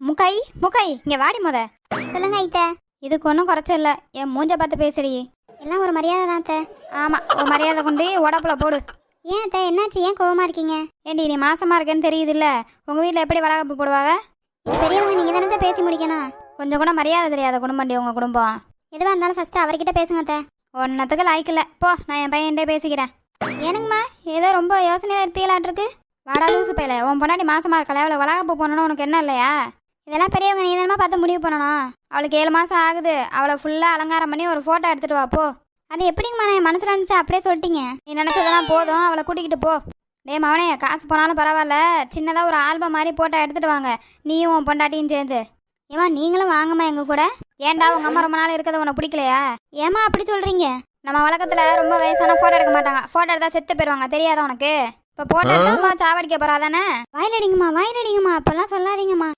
முக்கை முக்கை இங்க வாடி முத. சொல்லுங்க ஐத்த. இதுக்கு ஒன்றும் குறைச்ச இல்ல. என் மூஞ்ச பார்த்து பேசுடி. எல்லாம் ஒரு மரியாதை தான் அத்தை. ஆமா ஒரு மரியாதை கொண்டு உடப்புல போடு. ஏன் அத்தை என்னாச்சு? ஏன் கோவமா இருக்கீங்க? ஏண்டி நீ மாசமா இருக்கேன்னு தெரியுது இல்ல உங்க வீட்ல எப்படி வளகாப்பு போடுவாங்க? இது பெரியவங்க நீங்க தானே அத்தை பேசி முடிக்கணும். கொஞ்சம் கூட மரியாதை தெரியாத குடும்பம்டி உங்க குடும்பம். எதுவா இருந்தாலும் ஃபர்ஸ்ட் அவர்கிட்ட பேசுங்க அத்தை. ஒன்னத்துக்கு லாய்க்கு இல்ல. போ நான் என் பையன்டே பேசிக்கிறேன். ஏனுங்கம்மா ஏதோ ரொம்ப யோசனையா இருப்பீங்களாட்டிருக்கு வாடா லூசு பையல உன் பொண்டாட்டி மாசமா இருக்கல அவளை வளகாப்பு போகணும்னு உனக்கு என்ன இல்லையா? இதெல்லாம் பெரியவங்க நீ தானே பார்த்து முடிவு பண்ணணும். அவளுக்கு ஏழு மாசம் ஆகுது. அவளை ஃபுல்லா அலங்காரம் பண்ணி ஒரு போட்டோ எடுத்துட்டு வா போ. அது எப்படிங்கம்மா நான் மனசுல இருந்துச்சு அப்படியே சொல்லிட்டீங்க? நீ நினைச்சதெல்லாம் போதும். அவளை கூட்டிக்கிட்டு போ. டேய் மவனே காசு போனாலும் பரவாயில்ல. சின்னதா ஒரு ஆல்பம் மாதிரி போட்டோ எடுத்துட்டு வாங்க. நீயும் உன் பொண்டாட்டியும் சேர்ந்து. ஏமா நீங்களும் வாங்கம்மா எங்க கூட. ஏன்டா உங்க அம்மா ரொம்ப நாள் இருக்கிறது உனக்கு பிடிக்கலையா? ஏமா அப்படி சொல்றீங்க? நம்ம வழக்கத்துல ரொம்ப வயசான போட்டோ எடுக்க மாட்டாங்க. போட்டோ எடுத்தா செத்து போயிருவாங்க. தெரியாதா உனக்கு? இப்ப போட்டோ சாவடிக்க போறா தானே வாயில் அடிங்கம்மா வாயில் அடிங்கம்மா அப்பெல்லாம் சொல்லாதீங்கம்மா.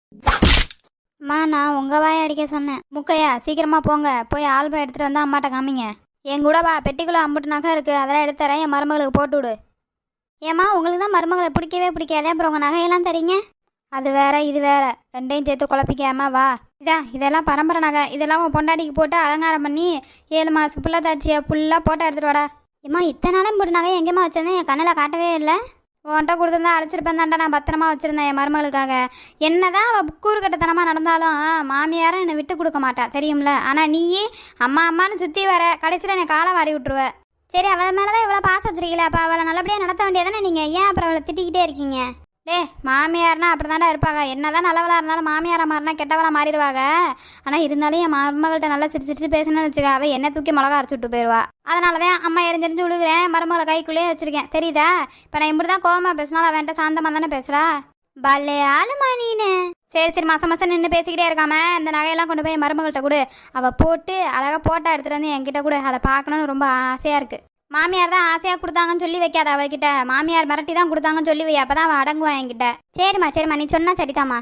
அம்மா நான் உங்க வாய் அடிக்க சொன்னேன். முக்கையா சீக்கிரமா போங்க. போய் ஆல்பம் எடுத்துட்டு வந்தால் அம்மாட்ட காமிங்க. என் கூட வா பெட்டிக்குள்ள அம்புட்டு நகை இருக்கு. அதெல்லாம் எடுத்துறேன் என் மருமகளுக்கு போட்டு விடு. ஏம்மா உங்களுக்கு தான் மருமகளை பிடிக்கவே பிடிக்காதே? அப்புறம் உங்க நகையெல்லாம் தரீங்க? அது வேற இது வேற. ரெண்டையும் சேர்த்து குழப்பிக்காம வா. இதான் இதெல்லாம் பரம்பரை நகை. இதெல்லாம் உன் பொண்டாட்டிக்கு போட்டு அலங்காரம் பண்ணி ஏழு மாசம் புள்ள தாச்சியை ஃபுல்லாக போட்டோ எடுத்துட்டு வாடா. ஏம்மா இத்தனை நாளும் போட்டு நகை எங்கேம்மா வச்சிருந்தேன் என் கண்ணில் காட்டவே இல்லை. உன்கிட்ட கொடுத்துருந்தா அழைச்சிருப்பேன் தான்டா நான் பத்திரமா வச்சிருந்தேன் என் மருமகளுக்காக. என்னதான் அவள் கூறுகட்டத்தனமாக நடந்தாலும் மாமியாரும் என்னை விட்டு கொடுக்க மாட்டா தெரியும்ல? ஆனால் நீயே அம்மா அம்மான்னு சுற்றி வர கடைசியில் என்னை காலை வாரி விட்டுருவ. சரி அவள் மேலே தான் இவ்வளோ பாசம் வச்சிருக்கீங்களா அப்போ அவளை நல்லபடியாக நடத்த வேண்டியதானே நீங்கள் ஏன் அப்புறம் அவளை திட்டிக்கிட்டே இருக்கீங்க? டே மாமியார்னா அப்படி இருப்பாங்க. என்னதான் நல்லவளாக இருந்தாலும் மாமியாரை மாறினா கெட்டவளாக மாறிடுவாங்க. ஆனால் இருந்தாலும் என் மருமகள்கிட்ட நல்லா சிரிச்சு சிரிச்சு பேசணும்னு வச்சுக்க அவள் என்ன தூக்கி மிளகா அரைச்சி விட்டு போயிடுவா அதனால தான் அம்மா எரிஞ்செரிஞ்சு விழுகிறேன் மருமகளை கைக்குள்ளேயே வச்சிருக்கேன். தெரியுதா? இப்போ நான் இப்படி தான் கோவமாக பேசினாலும் அவன்கிட்ட சாந்தமாக தானே பேசுகிறா பல்லே ஆளுமா நீனு சரி சரி மாசம் மாசம் நின்று பேசிக்கிட்டே இருக்காம இந்த நகையெல்லாம் கொண்டு போய் மருமகள்கிட்ட கொடு. அவள் போட்டு அழகாக போட்டோ எடுத்துகிட்டு வந்து என்கிட்ட கூட. அதை பார்க்கணுன்னு ரொம்ப ஆசையாக இருக்குது மாமியார் தான் ஆசையாக கொடுத்தாங்கன்னு சொல்லி வைக்காத அவகிட்ட. மாமியார் மிரட்டி தான் கொடுத்தாங்கன்னு சொல்லி வை அப்போ தான் அவள் என்கிட்ட. சரிம்மா சரிம்மா நீ சொன்னா சரிதாம்மா.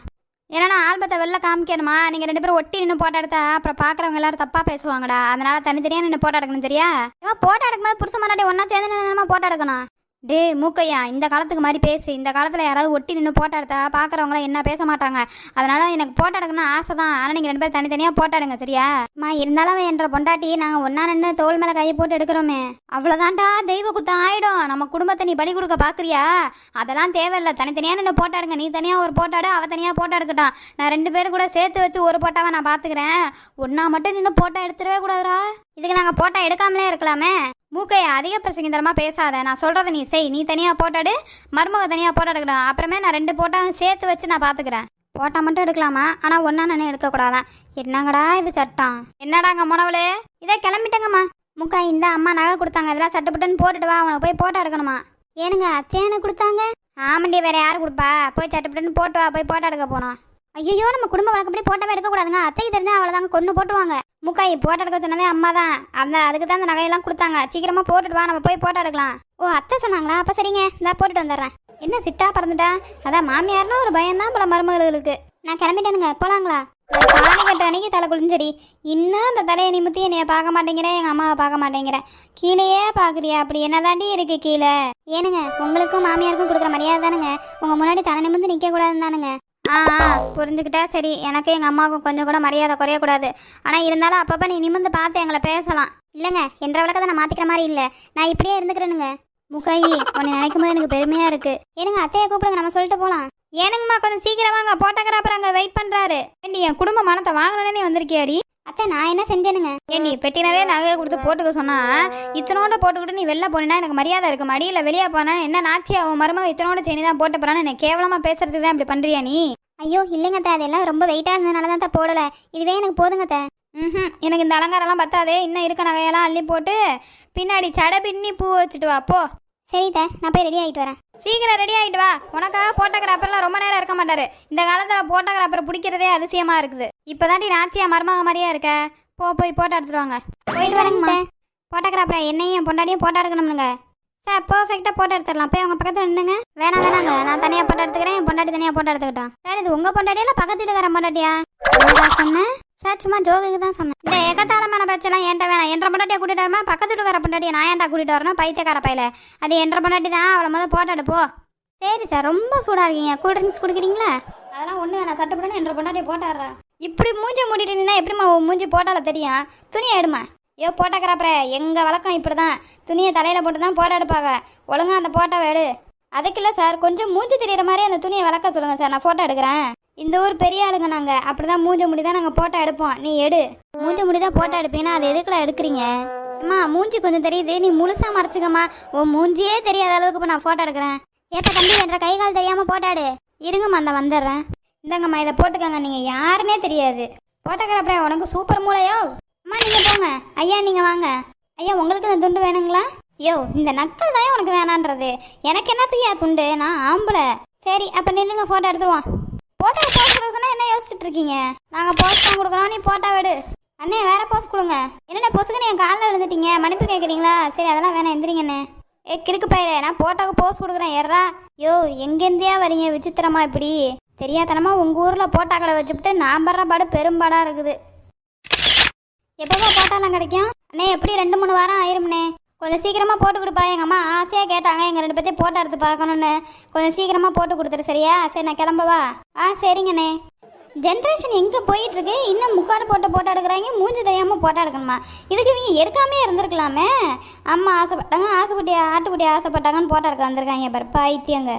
ஏன்னா நான் ஆல்பத்தை வெளில காமிக்கணுமா? நீங்கள் ரெண்டு பேரும் ஒட்டி நின்று போட்டோ எடுத்தா அப்புறம் பார்க்குறவங்க எல்லாரும் தப்பாக பேசுவாங்கடா. அதனால தனித்தனியாக நின்று போட்டோ எடுக்கணும் சரியா? இவன் போட்டோ எடுக்கும்போது புருஷ முன்னாடி ஒன்றா சேர்ந்து நின்று போட்டோ எடுக்கணும்? டே மூக்கையா இந்த காலத்துக்கு மாதிரி பேசு. இந்த காலத்தில் யாராவது ஒட்டி நின்று போட்டோ எடுத்தா பார்க்குறவங்களாம் என்ன பேச மாட்டாங்க. அதனால் எனக்கு போட்டோ எடுக்கணும்னு ஆசை தான் ஆனால் நீங்கள் ரெண்டு பேரும் தனித்தனியாக போட்டோ எடுங்க சரியா? அம்மா இருந்தாலும் அவன் என்ற பொண்டாட்டி நாங்கள் ஒன்றா நின்று தோல் மேலே கையை போட்டு எடுக்கிறோமே. அவ்வளோதான்டா தெய்வ குத்தம் ஆகிடும் நம்ம குடும்பத்தை நீ பலி கொடுக்க பார்க்குறியா அதெல்லாம் தேவையில்லை. தனித்தனியாக நின்று போட்டோ எடுங்க. நீ தனியாக ஒரு போட்டோ எடு அவள் தனியாக போட்டோ எடுக்கட்டும். நான் ரெண்டு பேரும் கூட சேர்த்து வச்சு ஒரு போட்டோவை நான் பார்த்துக்கிறேன் ஒன்றா மட்டும் நின்று போட்டோ எடுத்துடவே கூடாதுடா. இதுக்கு நாங்கள் போட்டோ எடுக்காமலே இருக்கலாமே. மூக்கைய அதிக பிரசங்கிதரமாக பேசாத. நான் சொல்கிறத நீ செய். நீ தனியாக போட்டாடு மருமக தனியாக போட்டோ எடுக்கணும். அப்புறமே நான் ரெண்டு போட்டாவும் சேர்த்து வச்சு நான் பார்த்துக்கிறேன் போட்டா மட்டும் எடுக்கலாமா? ஆனால் ஒன்றா நின்று எடுக்கக்கூடாதான். என்னங்கடா இது சட்டம்? என்னடாங்க முனவளே? இதே கிளம்பிட்டேங்கம்மா. முக்கா இந்த அம்மா நகை கொடுத்தாங்க. இதெல்லாம் சட்டுப்பட்டுன்னு போட்டுட்டு வா. உனக்கு போய் போட்டோ எடுக்கணுமா? ஏனுங்க அத்தையானு கொடுத்தாங்க? ஆமண்டி வேற யார் கொடுப்பா? போய் சட்டுப்பட்டுன்னு போட்டு வா. போய் போட்டோ எடுக்க போனோம் ஐயோ நம்ம குடும்ப வழக்கப்படி போட்டோவே எடுக்கக்கூடாதுங்க. அத்தைக்கு தெரிஞ்சா அவ்வளோதாங்க கொண்டு போட்டுருவாங்க. முக்காய் போட்டோ எடுக்க சொன்னதே அம்மா தான் அந்த அதுக்கு தான் அந்த நகையெல்லாம் கொடுத்தாங்க. சீக்கிரமாக போட்டுட்டு வா நம்ம போய் போட்டோ எடுக்கலாம். ஓ அத்தை சொன்னாங்களா? அப்போ சரிங்க இந்த போட்டுட்டு வந்துடுறேன். என்ன சிட்டா பறந்துட்டா? அதான் மாமியார்னா ஒரு பயம்தான் பல மருமகளுக்கு. நான் கிளம்பிட்டேனுங்க போலாங்களா? தாலி கட்டுற அன்னைக்கு தலை குளிஞ்சடி. இன்னும் அந்த தலையை நிமித்தி என்னைய பார்க்க மாட்டேங்கிறேன் எங்க அம்மாவை பார்க்க மாட்டேங்கிற. கீழேயே பாக்குறியா? அப்படி என்னதாண்டி இருக்கு கீழே? ஏனுங்க உங்களுக்கும் மாமியாருக்கும் கொடுக்குற மரியாதை தானுங்க உங்க முன்னாடி தலை நிமிந்து நிக்க கூடாதுன்னு தானுங்க. ஆ ஆ, புரிஞ்சுக்கிட்டா சரி. எனக்கு எங்கள் அம்மாவுக்கும் கொஞ்சம் கூட மரியாதை குறையக்கூடாது. ஆனால் இருந்தாலும் அப்பப்போ நீ நிமிர்ந்து பார்த்து எங்களை பேசலாம். இல்லைங்க என்ற வழக்கத்தை நான் மாற்றிக்கிற மாதிரி இல்லை. நான் இப்படியே இருந்துக்கிறேனுங்க. முகாயி உன்னை நினைக்கும் போது எனக்கு பெருமையாக இருக்குது ஏனுங்க அத்தையை கூப்பிடுங்க நம்ம சொல்லிட்டு போகலாம் ஏனுங்கம்மா கொஞ்சம் சீக்கிரம் வாங்க. போட்டோகிராஃபர் அங்கே வெயிட் பண்ணுறாரு ஏண்டி என் குடும்ப மனத்தை வாங்கணும்னே வந்திருக்கியாடி? அத்தை நான் என்ன செஞ்சேனுங்க? ஏண்டி பெட்டி நிறைய நகையை கொடுத்து போட்டுக்க சொன்னா இத்தனோட போட்டுக்கிட்டு நீ வெளில போனா எனக்கு மரியாதை இருக்கு. மடியில் வெளியே போனா என்ன நாச்சியா உன் மருமக இத்தனோட செனி தான் போட்டு போறான்னு என்ன கேவலமா பேசுறதுக்கு தான் இப்படி பண்றியா நீ? ஐயோ இல்லைங்க அத்தை. அதெல்லாம் ரொம்ப வெயிட்டாக இருந்ததுனால தான் அத்தை போடலை. இதுவே எனக்கு போதுங்க அத்தை. ம் எனக்கு இந்த அலங்காரம்லாம் பத்தாதே. இன்னும் இருக்க நகையெல்லாம் அள்ளி போட்டு பின்னாடி சடை பின்னி பூ வச்சுட்டு வா போ. சரி அத்தை நான் போய் ரெடி ஆகிட்டு வரேன். சீக்கிரம் ரெடி ஆயிட்டு வா. உனக்காக போட்டோகிராஃபர்லாம் ரொம்ப நேரம் இருக்க மாட்டாரு. இந்த காலத்துல போட்டோகிராஃபர் பிடிக்கிறதே அதிசயமா இருக்குது. இப்பதாண்டி நாச்சியா மருமக மாதிரியா இருக்க. போ போய் போட்டோ எடுத்துட்டு வாங்க. போயிட்டு வரேங்கம்மா. போட்டோகிராஃபர் என்னையும் பொண்டாட்டியும் போட்டோ எடுக்கணும்னுங்க. சார் பர்ஃபெக்டாக போட்டோ எடுத்துடலாம். போய் அவங்க பக்கத்தில் நின்னுங்க வேணாம் வேணாங்க. நான் தனியாக போட்டோ எடுத்துக்கிறேன். என் பொண்டாட்டி தனியாக போட்டோ எடுத்துக்கிட்டோம். சார் இது உங்கள் பொண்டாட்டியா பக்கத்து வீட்டுக்கார பொண்டாட்டியா? சொன்னேன். சார் சும்மா ஜோகுக்கு தான் சொன்னேன். இந்த எகத்தாளமான பேச்செல்லாம் என்கிட்ட வேணாம். என்ற பொண்டாட்டியை கூட்டிட்டு வரமா? பக்கத்து வீட்டுக்கார பொண்டாட்டியை நான் ஏன்டா கூட்டிட்டு வரணும்? பைத்தியக்கார பையில. அது என்ற பொண்டாட்டி தான். அவளை முதல் போட்டோ எடுப்போ சரி சார் ரொம்ப சூடாக இருக்கீங்க. கூல் ட்ரிங்க்ஸ் கொடுக்குறீங்களா? அதெல்லாம் ஒன்று வேணாம். சட்டப்படணும் என்ற பொண்டாட்டியை போட்டாடுறா இப்படி மூஞ்சி மூடிட்டு நின்னா எப்படிம்மா உன் மூஞ்சி போட்டால தெரியும்? துணி எடுமா ஐயோ போட்டாக்கறாப்புற எங்கள் வழக்கம் இப்படி தான் துணியை தலையில் போட்டு தான் போட்டோ எடுப்பாங்க ஒழுங்கா அந்த போட்டோவை எடு. அதுக்கு இல்லை சார் கொஞ்சம் மூஞ்சி தெரியற மாதிரி அந்த துணியை விளக்க சொல்லுங்க சார். நான் போட்டோ எடுக்கிறேன். இந்த ஊர் பெரிய ஆளுங்க நாங்க. அப்படிதான் மூஞ்ச முடி தான் நாங்க போட்டோ எடுப்போம். நீ எடு. மூஞ்ச முடி தான் போட்டோ எடுப்பீங்கன்னா அது எதுக்குடா எடுக்கிறீங்க? அம்மா மூஞ்சி கொஞ்சம் தெரியுது. நீ முழுசா மறைச்சுக்கம்மா. உன் மூஞ்சியே தெரியாத அளவுக்கு இப்போ நான் போட்டோ எடுக்கிறேன். ஏப்ப தம்பி என்ற கை கால் தெரியாம போட்டோ எடு. இருங்கம்மா அந்த வந்துடுறேன். இந்தாங்கம்மா இதை போட்டுக்கோங்க. நீங்க யாருன்னே தெரியாது. போட்டோகிராஃபரே உனக்கு சூப்பர் மூளையோ? அம்மா நீங்க போங்க. ஐயா நீங்க வாங்க. ஐயா உங்களுக்கு இந்த துண்டு வேணுங்களா? யோ இந்த நக்கல் தான் உனக்கு வேணான்றது. எனக்கு என்னத்துக்கு துண்டு? நான் ஆம்பளை. சரி அப்ப நில்லுங்க போட்டோ எடுத்துருவோம். போட்டோ போஸ்ட் கொடுக்க என்ன யோசிச்சுட்டு இருக்கீங்க? நாங்க போஸ்ட் தான் கொடுக்குறோம் நீ போட்டோ விடு அண்ணே வேற போஸ் கொடுங்க. என்னென்ன பொசுக்குன்னு என் காலில் விழுந்துட்டீங்க. மன்னிப்பு கேட்குறீங்களா சரி அதெல்லாம் வேணாம் எந்திரிங்கண்ணே ஏ கிறுக்கு பயிர நான் போட்டோக்கு போஸ் கொடுக்குறேன் எறா யோ எங்கேருந்தியா வரீங்க? விசித்திரமா இப்படி. தெரியாதனமா உங்கள் ஊரில் போட்டா கடை வச்சுப்புட்டு நான் படுற பாடு பெரும்பாடாக இருக்குது. எப்போவா போட்டாலாம் கிடைக்கும். அண்ணே எப்படி ரெண்டு மூணு வாரம் ஆயிரும்ண்ணே? கொஞ்சம் சீக்கிரமாக போட்டு கொடுப்பா. எங்கள் அம்மா ஆசையாக கேட்டாங்க. எங்கள் ரெண்டு பேர்த்தையும் போட்டோ எடுத்து பார்க்கணுன்னு கொஞ்சம் சீக்கிரமாக போட்டு கொடுத்துரு சரியா? சரி நான் கிளம்பவா ஆ சரிங்கண்ணே. ஜென்ரேஷன் எங்கே போயிட்டுருக்கு. இன்னும் முக்காடு போட்டு போட்டோ எடுக்கிறாங்க. மூஞ்சி தெரியாமல் போட்டோ எடுக்கணுமா? இதுக்கு இவங்க எடுக்காமே இருந்திருக்கலாமே. அம்மா ஆசைப்பட்டாங்க ஆசைக்குட்டி ஆட்டுக்குட்டி ஆசைப்பட்டாங்கன்னு போட்டோ எடுக்க வந்திருக்காங்க. பாரு பைத்தியங்க.